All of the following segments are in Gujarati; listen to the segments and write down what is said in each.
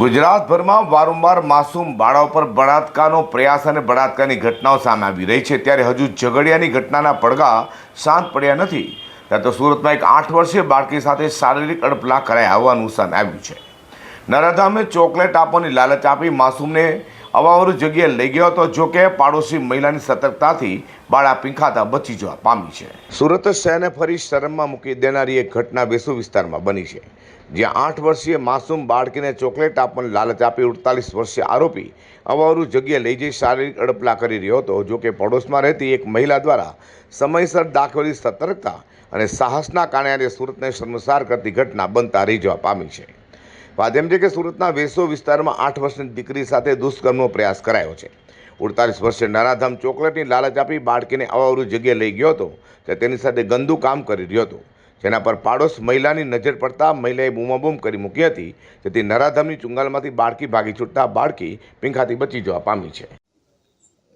ગુજરાતભરમાં વારંવાર માસૂમ બાળાઓ પર બળાત્કારનો પ્રયાસ અને બળાત્કારની ઘટનાઓ સામે આવી રહી છે. ત્યારે હજુ ઝઘડિયાની ઘટનાના પડઘા શાંત પડ્યા નથી. ત્યાં તો સુરતમાં એક આઠ વર્ષીય બાળકી સાથે શારીરિક અડપલા કરાયા હોવાનું સામે આવ્યું છે. નરાધામે ચોકલેટ આપવાની લાલચ આપી માસૂમને અવાવરું જગ્યાએ લઈ ગયો હતો, જો કે પાડોશી મહિલાની સતર્કતાથી બાળા પીંખાતા બચી જવા પામી છે. સુરત શહેરને ફરી શરમમાં મૂકી દેનારી એક ઘટના વેસુ વિસ્તારમાં બની છે. જ્યાં આઠ વર્ષીય માસૂમ બાળકીને ચોકલેટ આપવાની લાલચ આપી અડતાલીસ વર્ષીય આરોપી અવાવરું જગ્યાએ લઈ જઈ શારીરિક અડપલા કરી રહ્યો હતો. જો કે પડોશમાં રહેતી એક મહિલા દ્વારા સમયસર દાખવેલી સતર્કતા અને સાહસના કારણે આજે સુરતને શર્મસાર કરતી ઘટના બનતા રહી જવા પામી છે. વાત એમ છે કે સુરતના વેસો વિસ્તારમાં આઠ વર્ષની દીકરી સાથે દુષ્કર્મનો પ્રયાસ કરાયો છે અડતાલીસ વર્ષે નરાધામ ચોકલેટની લાલચ આપી બાળકીને અવાવરું જગ્યાએ લઈ ગયો હતો તે તેની સાથે ગંદુ કામ કરી રહ્યો હતો જેના પર પાડોશ મહિલાની નજર પડતા મહિલાએ બૂમાબૂમ કરી મૂકી હતી જેથી નરાધામની ચુંગાલમાંથી બાળકી ભાગી છૂટતા બાળકી પીંખાથી બચી જવા પામી છે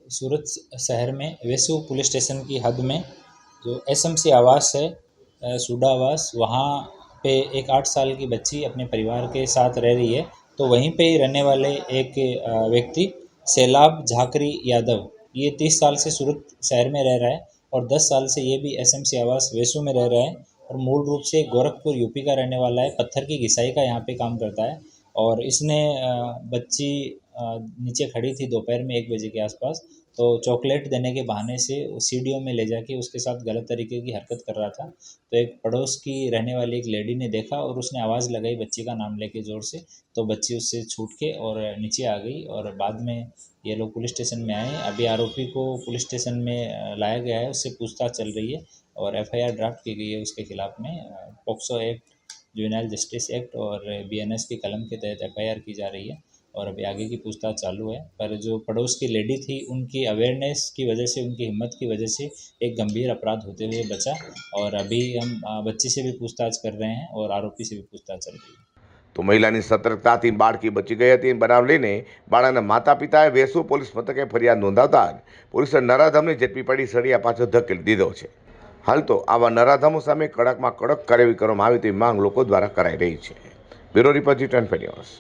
सूरत शहर में वेसु पुलिस स्टेशन की हद में जो एसएमसी आवास है अ, सूडा आवास वहाँ पे एक आठ साल की बच्ची अपने परिवार के साथ रह रही है तो वहीं पे ही रहने वाले एक व्यक्ति, सैलाब झाकरी यादव, ये तीस साल से सूरत शहर में रह रहा है और दस साल से ये भी एसएमसी आवास वेसु में रह रहा है और मूल रूप से गोरखपुर यूपी का रहने वाला है, पत्थर की घिसाई का यहाँ पे काम करता है और इसने बच्ची नीचे खड़ी थी दोपहर में एक बजे के आसपास तो चॉकलेट देने के बहाने से सीढ़ियों में ले जाके उसके साथ गलत तरीके की हरकत कर रहा था। तो एक पड़ोस की रहने वाली एक लेडी ने देखा और उसने आवाज़ लगाई बच्ची का नाम लेके ज़ोर से तो बच्ची उससे छूट के और नीचे आ गई और बाद में ये लोग पुलिस स्टेशन में आए। अभी आरोपी को पुलिस स्टेशन में लाया गया है, उससे पूछताछ चल रही है और एफआईआर ड्राफ्ट की गई है उसके खिलाफ में। POCSO act, juvenile justice act और बीएनएस की कलम के तहत एफआईआर की जा रही है। और अभी आगे की पूछताछ चालू है पर जो पड़ोस की लेडी थी उनकी अवेयरनेस की वजह से उनकी हिम्मत की वजह से एक गंभीर अपराध होते हुए बचा और अभी हम अ, बच्ची से भी पूछताछ कर रहे हैं और आरोपी से भी पूछताछ चल रही है તો મહિલાની સતર્કતાથી બાળકી બચી ગઈ હતી બનાવ લઈને બાળાના માતા પિતાએ વેસુ પોલીસ મથકે ફરિયાદ નોંધાવતા જ પોલીસે નરાધમને ઝડપી પડી સળિયા પાછળ ધકેલી દીધો છે હાલ તો આવા નરાધમો સામે કડકમાં કડક કાર્યવાહી કરવામાં આવે તેવી માંગ લોકો દ્વારા કરાઈ રહી છે bureau report G twenty news